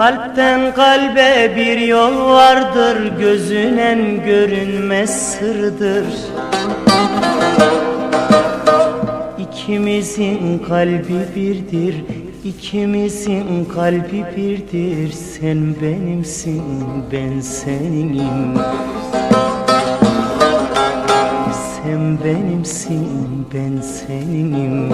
Kalpten kalbe bir yol vardır Gözünen görünmez sırdır. İkimizin kalbi birdir İkimizin kalbi birdir. Sen benimsin ben seninim. Sen benimsin ben seninim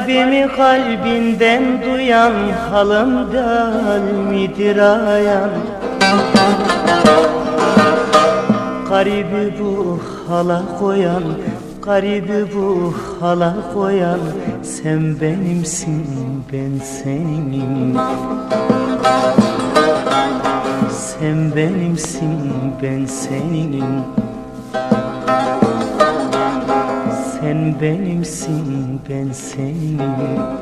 Kalbimi kalbinden duyan halımdan midir ayan? Garibi bu hala koyan Garibi bu hala koyan Sen benimsin ben senim Sen benimsin ben senim Sen benimsin ben senim